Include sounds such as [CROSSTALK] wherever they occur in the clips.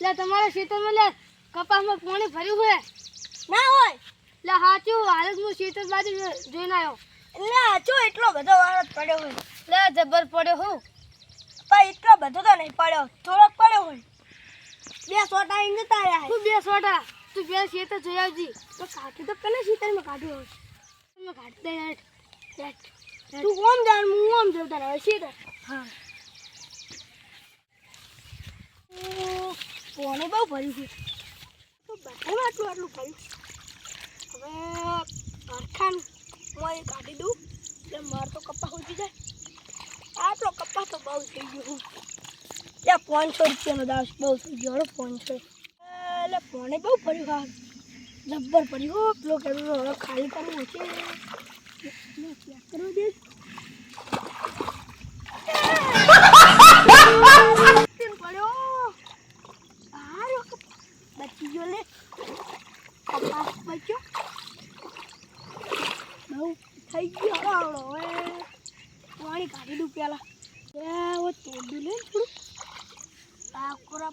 લે તમારા ખેતરમાં લે કપાસમાં પાણી ભર્યું હોય ના હોય. લે હાચું હાલ જ હું ખેતર બાજુ જોઈને આવ્યો લે જો એટલો બધો વાળો પડ્યો હોય. લે જબર પડ્યો હું. પણ એટલો બધો તો નહીં પડ્યો. થોડોક પડ્યો હોય. બે સોટા આવીને જતા તું બે સોટા. તું બે ખેતર જોઈ આવજી. તો કાઢી તો કને ખેતરમાં કાઢ્યું હોય તું ઓમ જાણ હું ઓમ જોતા રહે છે તો. હા. કોને બહુ ભર્યું છે. તો બધામાં આટલું આટલું ભર્યું. હવે અરખાન હું અહીં કાઢી દઉં. એટલે માર તો કપ્પા ઉજી જાય. આટલો કપ્પા તો બહુ થઈ ગયો ત્યાં પાંચસો રૂપિયાનો દાસ બહુ થઈ ગયો પાંચસો. એટલે પોણે બહુ ભર્યું હા. જબ્બર પડી હો, પેલો કેમેરો હવે ખાલી કરવો છે. કરવું દે પડ્યો? હારો, બચી ગયો લે. કપાસ બચ્યો બહુ થઈ ગયો આવડો હવે. પાણી કાઢી દઉં પેલા.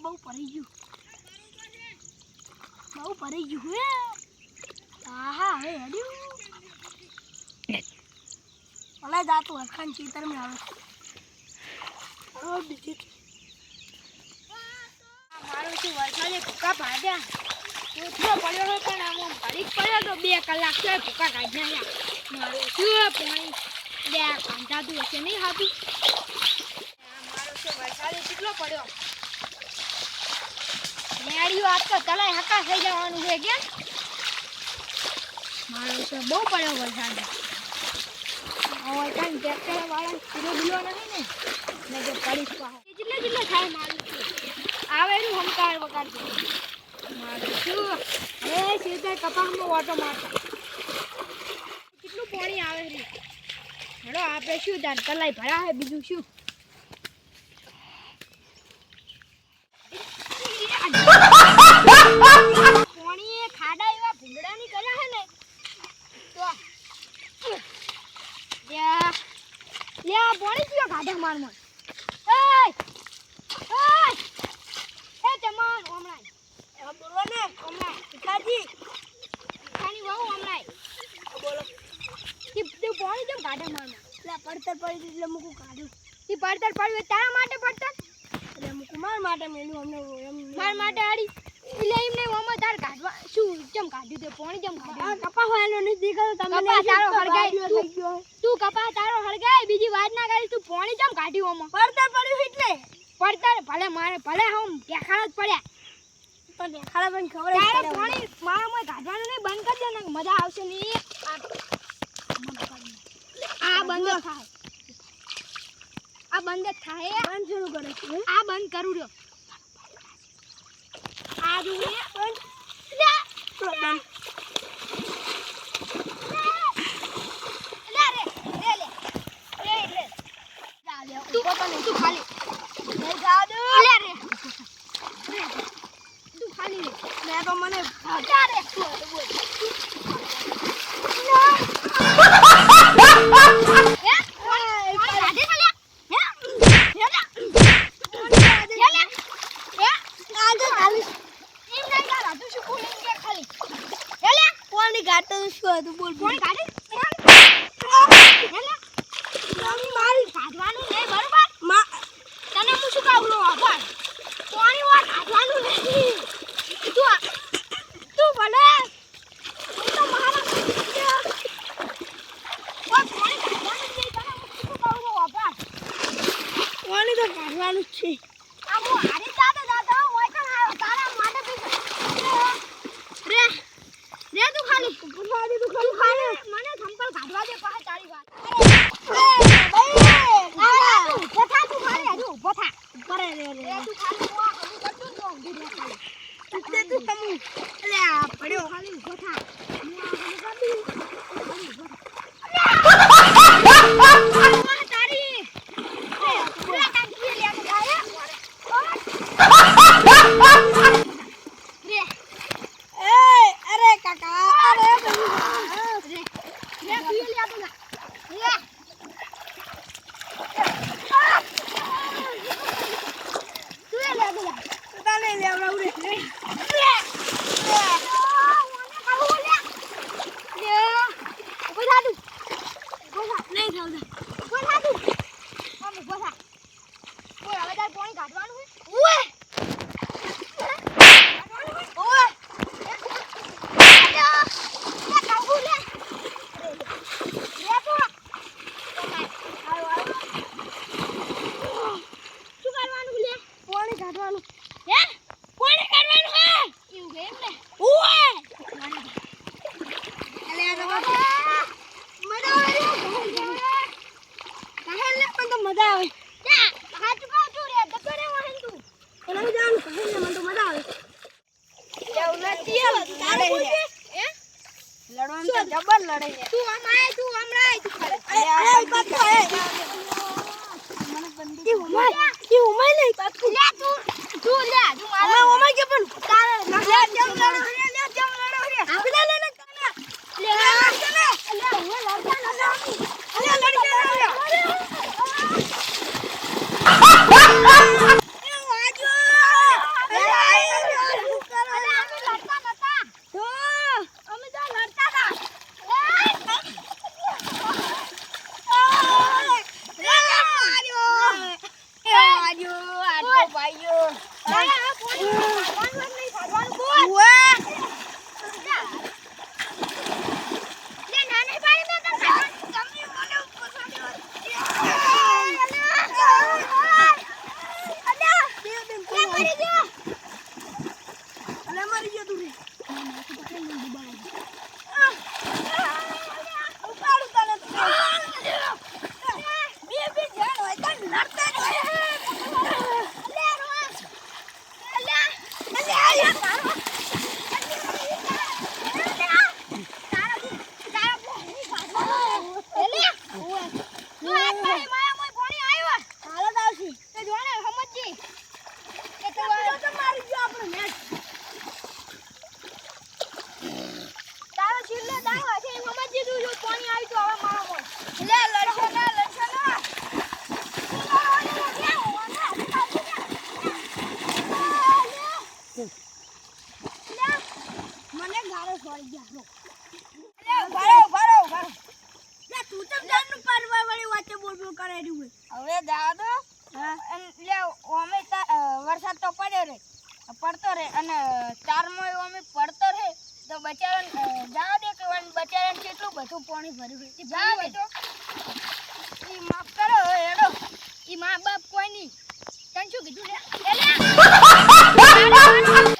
બહુ પડી ગયું. બહુ પડી ગયું, હે? આહા હવે હેડ્યું ભલે જાતું હરખાન ચિતર મેં આવે. બીજી મારું શું વરસાદે ભૂકા ભાડ્યા ઉઠ્યો પડ્યો હોય પણ આમ ભરી પડ્યો તો બે કલાક થયો ભૂકા કાઢી નાખ્યા મારું શું પાણી? બે કાંધાતું હશે નહીં હાથું. મારો શું વરસાદે કેટલો પડ્યો? મેળ્યું આજ તો તલાય હકા થઈ જવાનું છે કે? મારો છે બહુ પડ્યો વરસાદ. હવે કાંઈ વાળા પૂરો બીલો નહીં ને? ને જે પડીશ પાછો જેટલે જેટલે થાય મારું આવે એનું હમકાર વગાડ મારું શું? એ સીધા કપાસમાં ઓટો કેટલું પાણી આવે હેડો, આપણે શું તાર તલાઈ ભરા હે બીજું શું? ખાડા એવા ભૂંગળાની કર્યા હે ને તો પીઓ ખાડા મારમાં એય એય એ તમન ઓમણાય એમાં બોલો ને. ઈ તું કેમ ખાડા મારમાં એટલે પડતર પડી એટલે મૂકું કાઢ્યું ઈ પડતર પડ્યું તારા માટે પડતર? એટલે મૂકું માર માટે મેલું અમને એમ માર માટે આડી. એટલે એમને ઓમાં તાર કાઢવા શું કેમ કાઢ્યું તે પોણી કેમ કાઢ્યું? કપા વાળો નથી દીકરો તમે કપા તારો હળગાય. તું- કપા તારો હળગાય બીજી વાત ના કરીશ તું પોણી કેમ કાઢ્યું ઓમાં પડતર પડ્યું એટલે. પડતર ભલે મારે ભલે હું દેખાડ જ પડ્યા. પણ દેખાડા પણ ખબર તારે પડે મારા મોય કાઢવાનું નહીં બંધ કરી દે ને મજા આવશે નહીં. આ બંધ થાય. આ બંધ થાય. બંધ શરૂ કરે આ બંધ કરું રહ્યો. મને જા રે હે પાણી કાઢી તો લે હે હે લે હે લે હે આજે ખાલી એમ નહીં કાઢા તું શું ખોલી કે ખાલી હે લે કોની શું હતું બોલ પાણી કાઢી હે મારી કાઢવાનું નહીં બરોબરમાં તને હું શું કહું લો આભાર પાણી વા કાઢવાનું નહીં તું તું ભલે હું તો કોની તો કાઢવાનું જ છે. જબર લડે છે તું આમ આય તું આમ રાય તું અરે આ પાછો હે ઈ ઉમાય ઈ ઉમાય નહીં પાછું લે તું તું લે તું મારે ઉમાય કે પણ તારે લે જમ લડો રે લે જમ લડો રે આપણે લે લે લે લે લે હું લડતા નથી અરે લડી કે અલે અમે લડતા નતા અમે તો લડતા હતા તારો છેલ્લો દાવ હશે એમ સમજી તું જો પાણી આવી તો હવે મારો મોય લે લડશો ના લડશો ના લે તું તો જાનનું પરવા વાળી વાતે બોલ બોલ કરે રહ્યું હવે જાવ દો લે વરસાદ તો પડ્યો રે પડતો રે અને ચારમો અમે પડતો રે તો બચારાને જાવ દે કે વન બચારાને કેટલું બધું પાણી ભર્યું છે. જાવ દે. તો ઈ માફ કરો એડો ઈ મા બાપ કોઈ નહીં. તને શું કીધું લે [LAUGHS]